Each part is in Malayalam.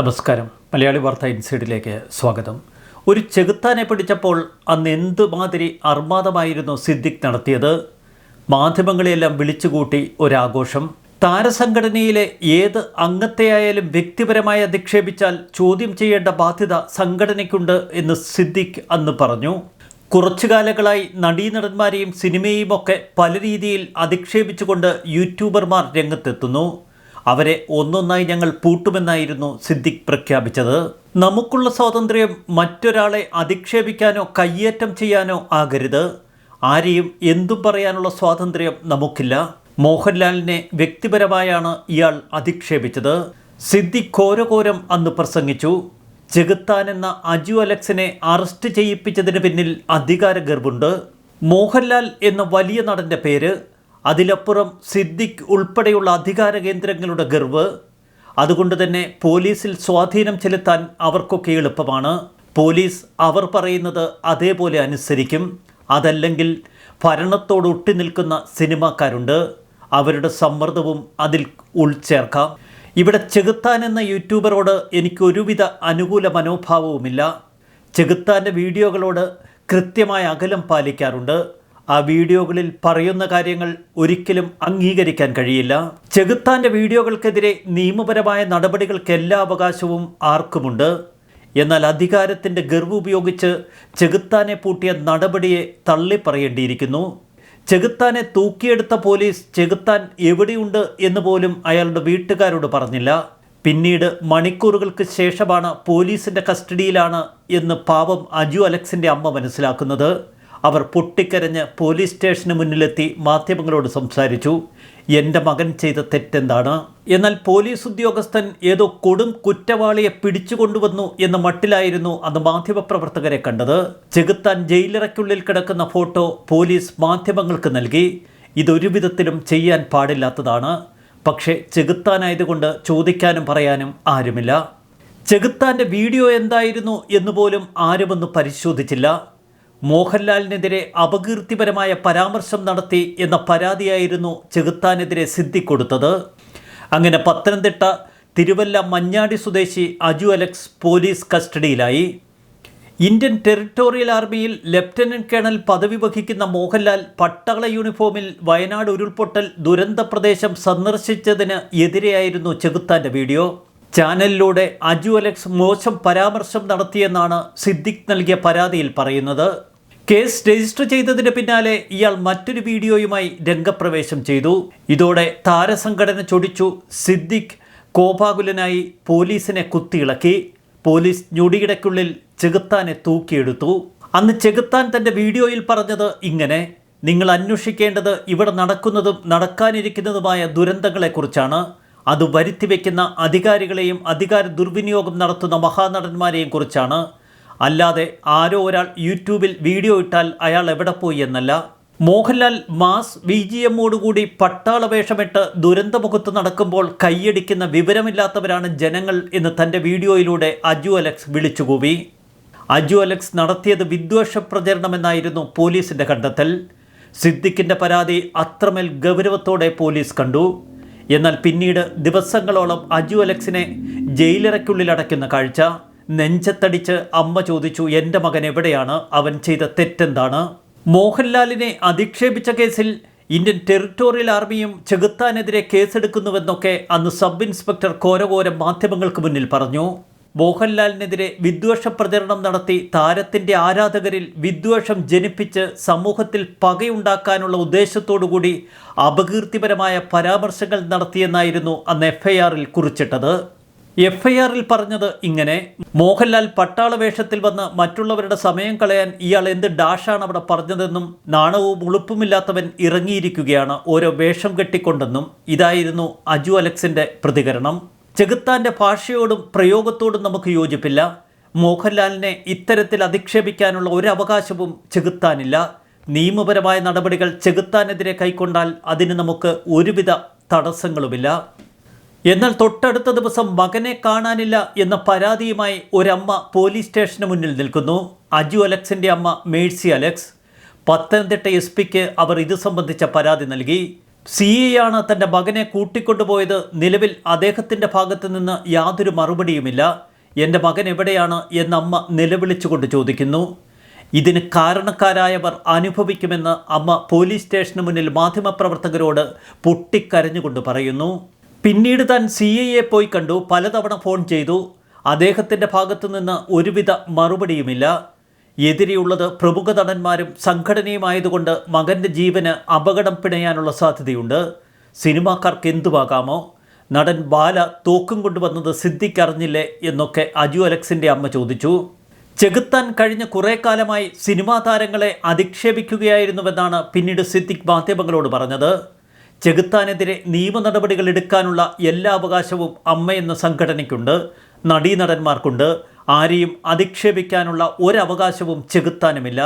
നമസ്കാരം. മലയാളി വാർത്ത ഇൻസൈഡിലേക്ക് സ്വാഗതം. ഒരു ചെകുത്താനെ പിടിച്ചപ്പോൾ അന്ന് എന്തുമാതിരി അർമാദമായിരുന്നു സിദ്ദിഖ് നടത്തിയത്? മാധ്യമങ്ങളെയെല്ലാം വിളിച്ചുകൂട്ടി ഒരാഘോഷം. താരസംഘടനയിലെ ഏത് അംഗത്തെയായാലും വ്യക്തിപരമായി അധിക്ഷേപിച്ചാൽ ചോദ്യം ചെയ്യേണ്ട ബാധ്യത സംഘടനയ്ക്കുണ്ട് എന്ന് സിദ്ദിഖ് അന്ന് പറഞ്ഞു. കുറച്ചു കാലങ്ങളായി നടീനടന്മാരെയും സിനിമയെയുമൊക്കെ പല രീതിയിൽ അധിക്ഷേപിച്ചുകൊണ്ട് യൂട്യൂബർമാർ രംഗത്തെത്തുന്നു. അവരെ ഒന്നൊന്നായി ഞങ്ങൾ പൂട്ടുമെന്നായിരുന്നു സിദ്ദിഖ് പ്രഖ്യാപിച്ചത്. നമുക്കുള്ള സ്വാതന്ത്ര്യം മറ്റൊരാളെ അധിക്ഷേപിക്കാനോ കയ്യേറ്റം ചെയ്യാനോ ആകരുത്. ആരെയും എന്തും പറയാനുള്ള സ്വാതന്ത്ര്യം നമുക്കില്ല. മോഹൻലാലിനെ വ്യക്തിപരമായാണ് ഇയാൾ അധിക്ഷേപിച്ചത്. സിദ്ദിഖ് ഘോരഘോരം അന്ന് പ്രസംഗിച്ചു. ജഗത്താൻ എന്ന അജു അലക്സിനെ അറസ്റ്റ് ചെയ്യിപ്പിച്ചതിന് പിന്നിൽ അധികാര ഗർഭുണ്ട് മോഹൻലാൽ എന്ന വലിയ നടന്റെ പേര് അതിലപ്പുറം സിദ്ദിഖ് ഉൾപ്പെടെയുള്ള അധികാര കേന്ദ്രങ്ങളുടെ ഗർവ്. അതുകൊണ്ട് തന്നെ പോലീസിൽ സ്വാധീനം ചെലുത്താൻ അവർക്കൊക്കെ എളുപ്പമാണ്. പോലീസ് അവർ പറയുന്നത് അതേപോലെ അനുസരിക്കും. അതല്ലെങ്കിൽ ഭരണത്തോട് ഒട്ടി നിൽക്കുന്ന സിനിമാക്കാരുണ്ട്. അവരുടെ സമ്മർദ്ദവും അതിൽ ഉൾച്ചേർക്കാം. ഇവിടെ ചെകുത്താൻ എന്ന യൂട്യൂബറോട് എനിക്ക് ഒരുവിധ അനുകൂല മനോഭാവവുമില്ല. ചെകുത്താന്റെ വീഡിയോകളോട് കൃത്യമായ അകലം പാലിക്കാറുണ്ട്. ആ വീഡിയോകളിൽ പറയുന്ന കാര്യങ്ങൾ ഒരിക്കലും അംഗീകരിക്കാൻ കഴിയില്ല. ചെകുത്താന്റെ വീഡിയോകൾക്കെതിരെ നിയമപരമായ നടപടികൾക്ക് എല്ലാ അവകാശവും ആർക്കുമുണ്ട്? എന്നാൽ അധികാരത്തിന്റെ ഗർവ് ഉപയോഗിച്ച് ചെകുത്താനെ പൂട്ടിയ നടപടിയെ തള്ളിപ്പറയേണ്ടിയിരിക്കുന്നു. ചെകുത്താനെ തൂക്കിയെടുത്ത പോലീസ് ചെകുത്താൻ എവിടെയുണ്ട് എന്ന് പോലും അയാളുടെ വീട്ടുകാരോട് പറഞ്ഞില്ല. പിന്നീട് മണിക്കൂറുകൾക്ക് ശേഷമാണ് പോലീസിന്റെ കസ്റ്റഡിയിലാണ് എന്ന് പാവം അജു അലക്സിന്റെ അമ്മ മനസ്സിലാക്കുന്നത്. അവർ പൊട്ടിക്കരഞ്ഞ് പോലീസ് സ്റ്റേഷന് മുന്നിലെത്തി മാധ്യമങ്ങളോട് സംസാരിച്ചു. എന്റെ മകൻ ചെയ്ത തെറ്റെന്താണ്? എന്നാൽ പോലീസ് ഉദ്യോഗസ്ഥൻ ഏതോ കൊടും കുറ്റവാളിയെ പിടിച്ചുകൊണ്ടുവന്നു എന്ന മട്ടിലായിരുന്നു അന്ന് മാധ്യമപ്രവർത്തകരെ കണ്ടത്. ചെകുത്താൻ ജയിലിറയ്ക്കുള്ളിൽ കിടക്കുന്ന ഫോട്ടോ പോലീസ് മാധ്യമങ്ങൾക്ക് നൽകി. ഇതൊരു വിധത്തിലും ചെയ്യാൻ പാടില്ലാത്തതാണ്. പക്ഷേ ചെകുത്താനായതുകൊണ്ട് ചോദിക്കാനും പറയാനും ആരുമില്ല. ചെകുത്താന്റെ വീഡിയോ എന്തായിരുന്നു എന്നുപോലും ആരുമൊന്ന് പരിശോധിച്ചില്ല. മോഹൻലാലിനെതിരെ അപകീർത്തിപരമായ പരാമർശം നടത്തി എന്ന പരാതിയായിരുന്നു ചെകുത്താനെതിരെ സിദ്ധി കൊടുത്തത്. അങ്ങനെ പത്തനംതിട്ട തിരുവല്ല മഞ്ഞാടി സ്വദേശി അജു അലക്സ് പോലീസ് കസ്റ്റഡിയിലായി. ഇന്ത്യൻ ടെറിട്ടോറിയൽ ആർമിയിൽ ലഫ്റ്റനന്റ് കേണൽ പദവി വഹിക്കുന്ന മോഹൻലാൽ പട്ടാള യൂണിഫോമിൽ വയനാട് ഉരുൾപൊട്ടൽ ദുരന്ത പ്രദേശം സന്ദർശിച്ചതിന് എതിരെയായിരുന്നു ചെകുത്താന്റെ വീഡിയോ. ചാനലിലൂടെ അജു അലക്സ് മോശം പരാമർശം നടത്തിയെന്നാണ് സിദ്ദിഖ് നൽകിയ പരാതിയിൽ പറയുന്നത്. കേസ് രജിസ്റ്റർ ചെയ്തതിന് പിന്നാലെ ഇയാൾ മറ്റൊരു വീഡിയോയുമായി രംഗപ്രവേശം ചെയ്തു. ഇതോടെ താരസംഘടന ചൊടിച്ചു. സിദ്ദിഖ് കോപാകുലനായി പോലീസിനെ കുത്തിയിളക്കി. പോലീസ് ഞൊടിയിടയ്ക്കുള്ളിൽ ചെകുത്താനെ തൂക്കിയെടുത്തു. അന്ന് ചെകുത്താൻ തന്റെ വീഡിയോയിൽ പറഞ്ഞത് ഇങ്ങനെ നിങ്ങൾ അന്വേഷിക്കേണ്ടത് ഇവിടെ നടക്കുന്നതും നടക്കാനിരിക്കുന്നതുമായ ദുരന്തങ്ങളെക്കുറിച്ചാണ്. അത് വരുത്തിവെക്കുന്ന അധികാരികളെയും അധികാര ദുർവിനിയോഗം നടത്തുന്ന മഹാനടന്മാരെയും കുറിച്ചാണ്. അല്ലാതെ ആരോ ഒരാൾ യൂട്യൂബിൽ വീഡിയോ ഇട്ടാൽ അയാൾ എവിടെ പോയി എന്നല്ല. മോഹൻലാൽ മാസ് വി ജി എമ്മോടുകൂടി പട്ടാള വേഷമിട്ട് ദുരന്തമുഖത്ത് നടക്കുമ്പോൾ കൈയടിക്കുന്ന വിവരമില്ലാത്തവരാണ് ജനങ്ങൾ എന്ന് തന്റെ വീഡിയോയിലൂടെ അജു അലക്സ് വിളിച്ചുകൂവി. അജു അലക്സ് നടത്തിയത് വിദ്വേഷ പ്രചരണമെന്നായിരുന്നു പോലീസിന്റെ കണ്ടെത്തൽ. സിദ്ദിഖിന്റെ പരാതി അത്രമേൽ ഗൗരവത്തോടെ പോലീസ് കണ്ടു. എന്നാൽ പിന്നീട് ദിവസങ്ങളോളം അജു അലക്സിനെ ജയിലിറയ്ക്കുള്ളിൽ അടയ്ക്കുന്ന കാഴ്ച. നെഞ്ചത്തടിച്ച് അമ്മ ചോദിച്ചു എന്റെ മകൻ എവിടെയാണ്? അവൻ ചെയ്ത തെറ്റെന്താണ്? മോഹൻലാലിനെ അധിക്ഷേപിച്ച കേസിൽ ഇന്ത്യൻ ടെറിട്ടോറിയൽ ആർമിയും ചെകുത്താനെതിരെ കേസെടുക്കുന്നുവെന്നൊക്കെ അന്ന് സബ് ഇൻസ്പെക്ടർ കോരകോരം മാധ്യമങ്ങൾക്ക് മുന്നിൽ പറഞ്ഞു. മോഹൻലാലിനെതിരെ വിദ്വേഷ പ്രചരണം നടത്തി താരത്തിന്റെ ആരാധകരിൽ വിദ്വേഷം ജനിപ്പിച്ച് സമൂഹത്തിൽ പകയുണ്ടാക്കാനുള്ള ഉദ്ദേശത്തോടുകൂടി അപകീർത്തിപരമായ പരാമർശങ്ങൾ നടത്തിയെന്നായിരുന്നു അന്ന് എഫ്ഐആറിൽ കുറിച്ചിട്ടത്. എഫ് ഐ ആറിൽ പറഞ്ഞത് ഇങ്ങനെ മോഹൻലാൽ പട്ടാള വേഷത്തിൽ വന്ന് മറ്റുള്ളവരുടെ സമയം കളയാൻ ഇയാൾ എന്ത് ഡാഷാണ് അവിടെ പറഞ്ഞതെന്നും നാണവും ഉളുപ്പുമില്ലാത്തവൻ ഇറങ്ങിയിരിക്കുകയാണ് ഓരോ വേഷം കെട്ടിക്കൊണ്ടെന്നും ഇതായിരുന്നു അജു അലക്സിന്റെ പ്രതികരണം. ചെകുത്താന്റെ ഭാഷയോടും പ്രയോഗത്തോടും നമുക്ക് യോജിപ്പില്ല. മോഹൻലാലിനെ ഇത്തരത്തിൽ അധിക്ഷേപിക്കാനുള്ള ഒരു അവകാശവും ചെകുത്താനില്ല. നിയമപരമായ നടപടികൾ ചെകുത്താനെതിരെ കൈക്കൊണ്ടാൽ അതിന് നമുക്ക് ഒരുവിധ തടസ്സങ്ങളുമില്ല. എന്നാൽ തൊട്ടടുത്ത ദിവസം മകനെ കാണാനില്ല എന്ന പരാതിയുമായി ഒരമ്മ പോലീസ് സ്റ്റേഷന് മുന്നിൽ നിൽക്കുന്നു. അജു അലക്സിന്റെ അമ്മ മേഴ്സി അലക്സ്. പത്തനംതിട്ട എസ് പിക്ക് അവർ ഇത് സംബന്ധിച്ച പരാതി നൽകി. സി ആണ് തന്റെ മകനെ കൂട്ടിക്കൊണ്ടുപോയത്. നിലവിൽ അദ്ദേഹത്തിന്റെ ഭാഗത്തു നിന്ന് യാതൊരു മറുപടിയുമില്ല. എന്റെ മകൻ എവിടെയാണ്? എന്ന അമ്മ നിലവിളിച്ചുകൊണ്ട് ചോദിക്കുന്നു. ഇതിന് കാരണക്കാരായവർ അനുഭവിക്കുമെന്ന് അമ്മ പോലീസ് സ്റ്റേഷന് മുന്നിൽ മാധ്യമപ്രവർത്തകരോട് പൊട്ടിക്കരഞ്ഞുകൊണ്ട് പറയുന്നു. പിന്നീട് താൻ സി ഐയെ പോയി കണ്ടു. പലതവണ ഫോൺ ചെയ്തു. അദ്ദേഹത്തിന്റെ ഭാഗത്തു നിന്ന് ഒരുവിധ മറുപടിയുമില്ല. എതിരെയുള്ളത് പ്രമുഖ നടന്മാരും സംഘടനയുമായതുകൊണ്ട് മകന്റെ ജീവന് അപകടം പിണയാനുള്ള സാധ്യതയുണ്ട്. സിനിമാക്കാർക്ക് എന്തുവാകാമോ? നടൻ ബാല തോക്കും കൊണ്ടുവന്നത് സിദ്ദിഖ് അറിഞ്ഞില്ലേ എന്നൊക്കെ അജു അലക്സിന്റെ അമ്മ ചോദിച്ചു. ചെകുത്താൻ കഴിഞ്ഞ കുറേ കാലമായി സിനിമാ താരങ്ങളെ അധിക്ഷേപിക്കുകയായിരുന്നുവെന്നാണ് പിന്നീട് സിദ്ദിഖ് മാധ്യമങ്ങളോട് പറഞ്ഞത്. ചെകുത്താനെതിരെ നിയമ നടപടികൾ എടുക്കാനുള്ള എല്ലാ അവകാശവും അമ്മയെന്ന സംഘടനയ്ക്കുണ്ട് നടീനടന്മാർക്കുണ്ട്. ആരെയും അധിക്ഷേപിക്കാനുള്ള ഒരവകാശവും ചെകുത്താനുമില്ല.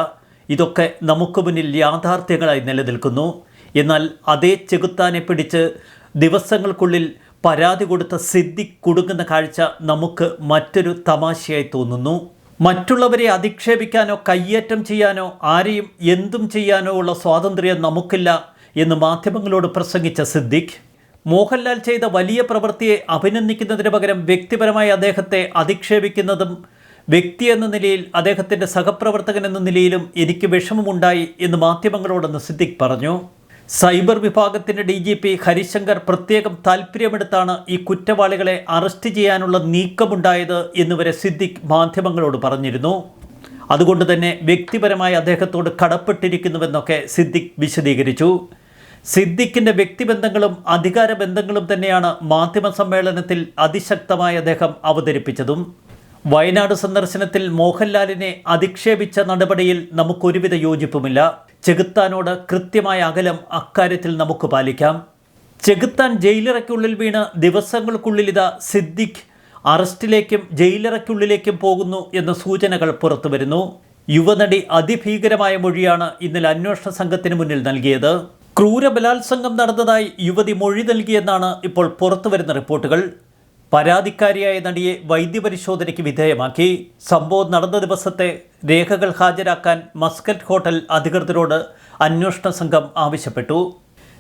ഇതൊക്കെ നമുക്ക് മുന്നിൽ യാഥാർത്ഥ്യങ്ങളായി നിലനിൽക്കുന്നു. എന്നാൽ അതേ ചെകുത്താനെ പിടിച്ച് ദിവസങ്ങൾക്കുള്ളിൽ പരാതി കൊടുത്ത സിദ്ദിഖ് കൊടുക്കുന്ന കാഴ്ച നമുക്ക് മറ്റൊരു തമാശയായി തോന്നുന്നു. മറ്റുള്ളവരെ അധിക്ഷേപിക്കാനോ കയ്യേറ്റം ചെയ്യാനോ ആരെയും എന്തും ചെയ്യാനോ ഉള്ള സ്വാതന്ത്ര്യം നമുക്കില്ല. എന്ന് മാധ്യമങ്ങളോട് പ്രസംഗിച്ച സിദ്ദിഖ് മോഹൻലാൽ ചെയ്ത വലിയ പ്രവൃത്തിയെ അഭിനന്ദിക്കുന്നതിന് പകരം വ്യക്തിപരമായി അദ്ദേഹത്തെ അധിക്ഷേപിക്കുന്നതും വ്യക്തി എന്ന നിലയിൽ അദ്ദേഹത്തിന്റെ സഹപ്രവർത്തകൻ എന്ന നിലയിലും എനിക്ക് വിഷമമുണ്ടായി എന്ന് മാധ്യമങ്ങളോടെന്ന് സിദ്ദിഖ് പറഞ്ഞു. സൈബർ വിഭാഗത്തിന്റെ ഡി ജി പി ഹരിശങ്കർ പ്രത്യേകം താൽപ്പര്യമെടുത്താണ് ഈ കുറ്റവാളികളെ അറസ്റ്റ് ചെയ്യാനുള്ള നീക്കമുണ്ടായത് എന്നുവരെ സിദ്ദിഖ് മാധ്യമങ്ങളോട് പറഞ്ഞിരുന്നു. അതുകൊണ്ട് തന്നെ വ്യക്തിപരമായി അദ്ദേഹത്തോട് കടപ്പെട്ടിരിക്കുന്നുവെന്നൊക്കെ സിദ്ദിഖ് വിശദീകരിച്ചു. സിദ്ദിഖിന്റെ വ്യക്തിബന്ധങ്ങളും അധികാര ബന്ധങ്ങളും തന്നെയാണ് മാധ്യമ സമ്മേളനത്തിൽ അതിശക്തമായി അദ്ദേഹം അവതരിപ്പിച്ചതും. വയനാട് സന്ദർശനത്തിൽ മോഹൻലാലിനെ അധിക്ഷേപിച്ച നടപടിയിൽ നമുക്കൊരുവിധ യോജിപ്പുമില്ല. ചെകുത്താനോട് കൃത്യമായ അകലം അക്കാര്യത്തിൽ നമുക്ക് പാലിക്കാം. ചെകുത്താൻ ജയിലിറയ്ക്കുള്ളിൽ വീണ് ദിവസങ്ങൾക്കുള്ളിൽ ഇതാ സിദ്ദിഖ് അറസ്റ്റിലേക്കും ജയിലിറയ്ക്കുള്ളിലേക്കും പോകുന്നു എന്ന സൂചനകൾ പുറത്തു വരുന്നു. യുവനടി അതിഭീകരമായ മൊഴിയാണ് ഇന്നലെ അന്വേഷണ സംഘത്തിന് മുന്നിൽ നൽകിയത്. ക്രൂര ബലാത്സംഗം നടന്നതായി യുവതി മൊഴി നൽകിയെന്നാണ് ഇപ്പോൾ പുറത്തുവരുന്ന റിപ്പോർട്ടുകൾ. പരാതിക്കാരിയായ നടിയെ വൈദ്യപരിശോധനയ്ക്ക് വിധേയമാക്കി. സംഭവം നടന്ന ദിവസത്തെ രേഖകൾ ഹാജരാക്കാൻ മസ്കറ്റ് ഹോട്ടൽ അധികൃതരോട് അന്വേഷണ സംഘം ആവശ്യപ്പെട്ടു.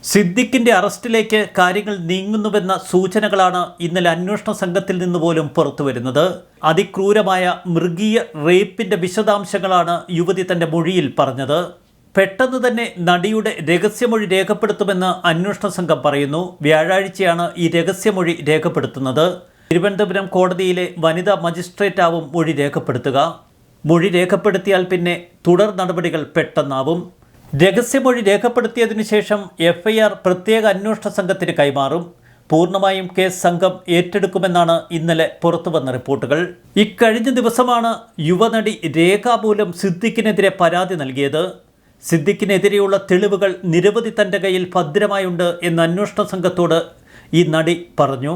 സിദ്ദിഖിന്റെ അറസ്റ്റിലേക്ക് കാര്യങ്ങൾ നീങ്ങുന്നുവെന്ന സൂചനകളാണ് ഇന്നലെ അന്വേഷണ സംഘത്തിൽ നിന്ന് പോലും പുറത്തുവരുന്നത്. അതിക്രൂരമായ മൃഗീയ റേപ്പിന്റെ വിശദാംശങ്ങളാണ് യുവതി തന്റെ മൊഴിയിൽ പറഞ്ഞത്. പെട്ടെന്ന് തന്നെ നടിയുടെ രഹസ്യമൊഴി രേഖപ്പെടുത്തുമെന്ന് അന്വേഷണ സംഘം പറയുന്നു. വ്യാഴാഴ്ചയാണ് ഈ രഹസ്യമൊഴി രേഖപ്പെടുത്തുന്നത്. തിരുവനന്തപുരം കോടതിയിലെ വനിതാ മജിസ്ട്രേറ്റാവും മൊഴി രേഖപ്പെടുത്തുക. മൊഴി രേഖപ്പെടുത്തിയാൽ പിന്നെ തുടർ നടപടികൾ പെട്ടെന്നാവും. രഹസ്യമൊഴി രേഖപ്പെടുത്തിയതിനു ശേഷം എഫ്ഐആർ പ്രത്യേക അന്വേഷണ സംഘത്തിന് കൈമാറും. പൂർണമായും കേസ് സംഘം ഏറ്റെടുക്കുമെന്നാണ് ഇന്നലെ പുറത്തുവന്ന റിപ്പോർട്ടുകൾ. ഇക്കഴിഞ്ഞ ദിവസമാണ് യുവനടി രേഖാമൂലം സിദ്ദിഖിനെതിരെ പരാതി നൽകിയത്. സിദ്ദിഖിനെതിരെയുള്ള തെളിവുകൾ നിരവധി തന്റെ കയ്യിൽ ഭദ്രമായുണ്ട് എന്ന് അന്വേഷണ സംഘത്തോട് ഈ നടി പറഞ്ഞു.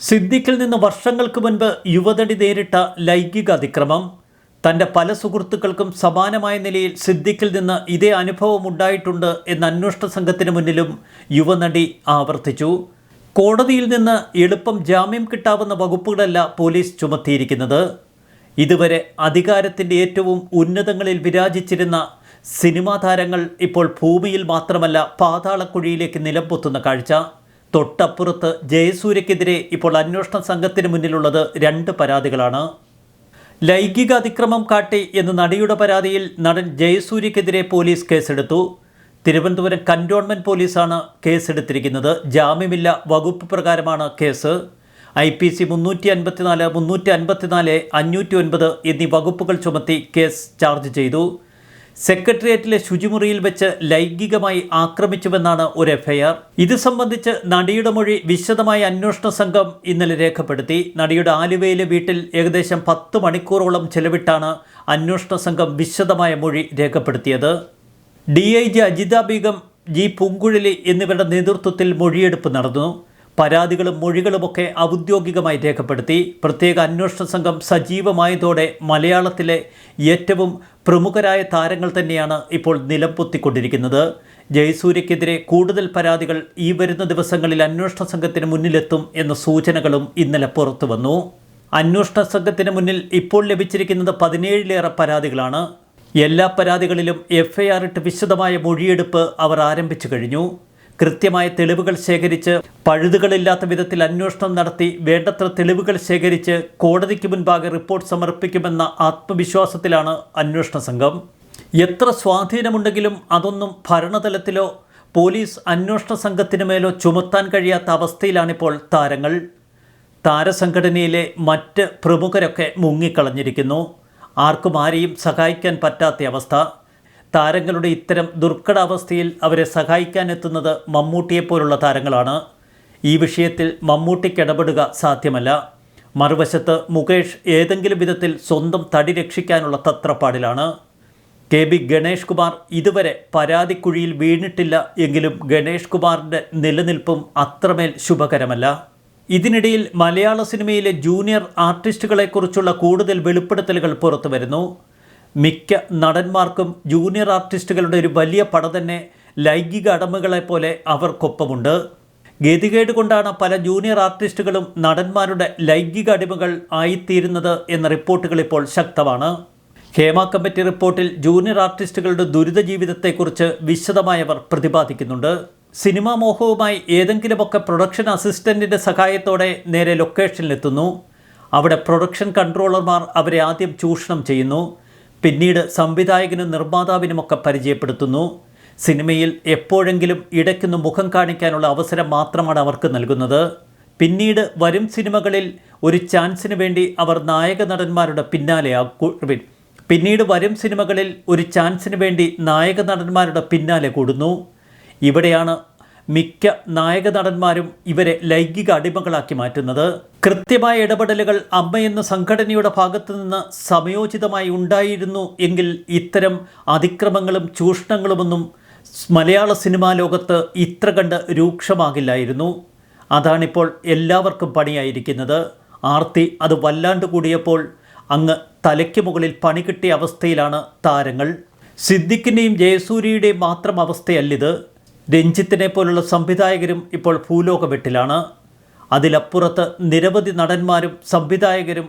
സിദ്ദിഖിൽ നിന്ന് വർഷങ്ങൾക്ക് മുൻപ് യുവതടി നേരിട്ട ലൈംഗിക അതിക്രമം. തന്റെ പല സുഹൃത്തുക്കൾക്കും സമാനമായ നിലയിൽ സിദ്ദിഖിൽ നിന്ന് ഇതേ അനുഭവം ഉണ്ടായിട്ടുണ്ട് എന്ന അന്വേഷണ സംഘത്തിന് മുന്നിലും യുവനടി ആവർത്തിച്ചു. കോടതിയിൽ നിന്ന് എളുപ്പം ജാമ്യം കിട്ടാവുന്ന വകുപ്പുകളല്ല പോലീസ് ചുമത്തിയിരിക്കുന്നത്. ഇതുവരെ അധികാരത്തിന്റെ ഏറ്റവും ഉന്നതങ്ങളിൽ വിരാജിച്ചിരുന്ന സിനിമാ താരങ്ങൾ ഇപ്പോൾ ഭൂമിയിൽ മാത്രമല്ല പാതാളക്കുഴിയിലേക്ക് നിലംപൊത്തുന്ന കാഴ്ച. തൊട്ടപ്പുറത്ത് ജയസൂര്യക്കെതിരെ ഇപ്പോൾ അന്വേഷണ സംഘത്തിന് മുന്നിലുള്ളത് രണ്ട് പരാതികളാണ്. ലൈംഗിക അതിക്രമം കാട്ടി എന്ന നടിയുടെ പരാതിയിൽ നടൻ ജയസൂര്യക്കെതിരെ പോലീസ് കേസെടുത്തു. തിരുവനന്തപുരം കന്റോൺമെന്റ് പോലീസാണ് കേസെടുത്തിരിക്കുന്നത്. ജാമ്യമില്ല വകുപ്പ് പ്രകാരമാണ് കേസ്. ഐ പി സി മുന്നൂറ്റി അൻപത്തിനാല് മുന്നൂറ്റി അൻപത്തിനാല് അഞ്ഞൂറ്റി ഒൻപത് എന്നീ വകുപ്പുകൾ ചുമത്തി കേസ് ചാർജ് ചെയ്തു. സെക്രട്ടേറിയറ്റിലെ ശുചിമുറിയിൽ വെച്ച് ലൈംഗികമായി ആക്രമിച്ചുവെന്നാണ് ഒരു എഫ്ഐആർ ഇത് സംബന്ധിച്ച് നടിയുടെ മൊഴി വിശദമായ അന്വേഷണ സംഘം ഇന്നലെ രേഖപ്പെടുത്തി. നടിയുടെ ആലുവയിലെ വീട്ടിൽ ഏകദേശം പത്ത് മണിക്കൂറോളം ചെലവിട്ടാണ് അന്വേഷണ സംഘം വിശദമായ മൊഴി രേഖപ്പെടുത്തിയത്. D I G Ajitha Begum G Poonguzhali എന്നിവരുടെ നേതൃത്വത്തിൽ മൊഴിയെടുപ്പ് നടന്നു. പരാതികളും മൊഴികളുമൊക്കെ ഔദ്യോഗികമായി രേഖപ്പെടുത്തി പ്രത്യേക അന്വേഷണ സംഘം സജീവമായതോടെ മലയാളത്തിലെ ഏറ്റവും പ്രമുഖരായ താരങ്ങൾ തന്നെയാണ് ഇപ്പോൾ നിലംപൊത്തിക്കൊണ്ടിരിക്കുന്നത്. ജയസൂര്യക്കെതിരെ കൂടുതൽ പരാതികൾ ഈ വരുന്ന ദിവസങ്ങളിൽ അന്വേഷണ സംഘത്തിന് മുന്നിലെത്തും എന്ന സൂചനകളും ഇന്നലെ പുറത്തു വന്നു. അന്വേഷണ സംഘത്തിന് മുന്നിൽ ഇപ്പോൾ ലഭിച്ചിരിക്കുന്നത് പതിനേഴിലേറെ പരാതികളാണ്. എല്ലാ പരാതികളിലും എഫ്ഐആർ ഇട്ട് വിശദമായ മൊഴിയെടുപ്പ് അവർ ആരംഭിച്ചു കഴിഞ്ഞു. കൃത്യമായ തെളിവുകൾ ശേഖരിച്ച് പഴുതുകളില്ലാത്ത വിധത്തിൽ അന്വേഷണം നടത്തി വേണ്ടത്ര തെളിവുകൾ ശേഖരിച്ച് കോടതിക്ക് മുൻപാകെ റിപ്പോർട്ട് സമർപ്പിക്കുമെന്ന ആത്മവിശ്വാസത്തിലാണ് അന്വേഷണ സംഘം. എത്ര സ്വാധീനമുണ്ടെങ്കിലും അതൊന്നും ഭരണതലത്തിലോ പോലീസ് അന്വേഷണ സംഘത്തിന് മേലോ ചുമത്താൻ കഴിയാത്ത അവസ്ഥയിലാണിപ്പോൾ താരങ്ങൾ. താരസംഘടനയിലെ മറ്റ് പ്രമുഖരൊക്കെ മുങ്ങിക്കളഞ്ഞിരിക്കുന്നു. ആർക്കും ആരെയും സഹായിക്കാൻ പറ്റാത്ത അവസ്ഥ. താരങ്ങളുടെ ഇത്തരം ദുർഘടാവസ്ഥയിൽ അവരെ സഹായിക്കാനെത്തുന്നത് മമ്മൂട്ടിയെപ്പോലുള്ള താരങ്ങളാണ്. ഈ വിഷയത്തിൽ മമ്മൂട്ടിക്ക് ഇടപെടുക സാധ്യമല്ല. മറുവശത്ത് മുകേഷ് ഏതെങ്കിലും വിധത്തിൽ സ്വന്തം തടി രക്ഷിക്കാനുള്ള തത്രപ്പാടിലാണ്. കെ ബി ഗണേഷ് കുമാർ ഇതുവരെ പരാതിക്കുഴിയിൽ വീണിട്ടില്ല എങ്കിലും ഗണേഷ് കുമാറിന്റെ നിലനിൽപ്പും അത്രമേൽ ശുഭകരമല്ല. ഇതിനിടയിൽ മലയാള സിനിമയിലെ ജൂനിയർ ആർട്ടിസ്റ്റുകളെക്കുറിച്ചുള്ള കൂടുതൽ വെളിപ്പെടുത്തലുകൾ പുറത്തു വരുന്നു മിക്ക നടന്മാർക്കും ജൂനിയർ ആർട്ടിസ്റ്റുകളുടെ ഒരു വലിയ പട തന്നെ ലൈംഗിക അടമകളെപ്പോലെ അവർക്കൊപ്പമുണ്ട്. ഗതികേട് കൊണ്ടാണ് പല ജൂനിയർ ആർട്ടിസ്റ്റുകളും നടന്മാരുടെ ലൈംഗിക അടിമകൾ ആയിത്തീരുന്നത് എന്ന റിപ്പോർട്ടുകൾ ഇപ്പോൾ ശക്തമാണ്. ഹേമ കമ്മിറ്റി റിപ്പോർട്ടിൽ ജൂനിയർ ആർട്ടിസ്റ്റുകളുടെ ദുരിത ജീവിതത്തെക്കുറിച്ച് വിശദമായി അവർ പ്രതിപാദിക്കുന്നുണ്ട്. സിനിമാ മോഹവുമായി ഏതെങ്കിലുമൊക്കെ പ്രൊഡക്ഷൻ അസിസ്റ്റന്റിന്റെ സഹായത്തോടെ നേരെ ലൊക്കേഷനിലെത്തുന്നു. അവിടെ പ്രൊഡക്ഷൻ കൺട്രോളർമാർ അവരെ ആദ്യം ചൂഷണം ചെയ്യുന്നു. പിന്നീട് സംവിധായകനും നിർമ്മാതാവിനുമൊക്കെ പരിചയപ്പെടുത്തുന്നു. സിനിമയിൽ എപ്പോഴെങ്കിലും ഇടയ്ക്കൊന്ന് മുഖം കാണിക്കാനുള്ള അവസരം മാത്രമാണ് അവർക്ക് നൽകുന്നത്. പിന്നീട് വരും സിനിമകളിൽ ഒരു ചാൻസിന് വേണ്ടി അവർ നായക നടന്മാരുടെ പിന്നാലെ പിന്നീട് വരും സിനിമകളിൽ ഒരു ചാൻസിന് വേണ്ടി നായക നടന്മാരുടെ പിന്നാലെ കൂടുന്നു. ഇവിടെയാണ് മിക്ക നായക നടന്മാരും ഇവരെ ലൈംഗിക അടിമകളാക്കി മാറ്റുന്നത്. കൃത്യമായ ഇടപെടലുകൾ അമ്മയെന്ന സംഘടനയുടെ ഭാഗത്തു നിന്ന് സമയോചിതമായി ഉണ്ടായിരുന്നു എങ്കിൽ ഇത്തരം അതിക്രമങ്ങളും ചൂഷണങ്ങളുമൊന്നും മലയാള സിനിമാ ലോകത്ത് ഇത്ര കണ്ട് രൂക്ഷമാകില്ലായിരുന്നു. അതാണിപ്പോൾ എല്ലാവർക്കും പണിയായിരിക്കുന്നത്. ആർത്തി അത് വല്ലാണ്ട് കൂടിയപ്പോൾ അങ്ങ് തലയ്ക്ക് മുകളിൽ പണി കിട്ടിയ അവസ്ഥയിലാണ് താരങ്ങൾ. സിദ്ദിഖിന്റെയും ജയസൂര്യയുടെയും മാത്രം അവസ്ഥയല്ലിത്. രഞ്ജിത്തിനെ പോലുള്ള സംവിധായകരും ഇപ്പോൾ ഭൂലോക വെട്ടിലാണ് അതിലപ്പുറത്ത് നിരവധി നടന്മാരും സംവിധായകരും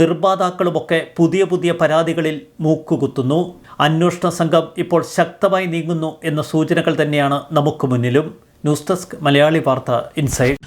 നിർമ്മാതാക്കളുമൊക്കെ പുതിയ പുതിയ പരാതികളിൽ മൂക്കുകുത്തുന്നു. അന്വേഷണ സംഘം ഇപ്പോൾ ശക്തമായി നീങ്ങുന്നു എന്ന സൂചനകൾ തന്നെയാണ് നമുക്ക് മുന്നിലും. ന്യൂസ് ഡെസ്ക് മലയാളി വാർത്ത ഇൻസൈഡ്.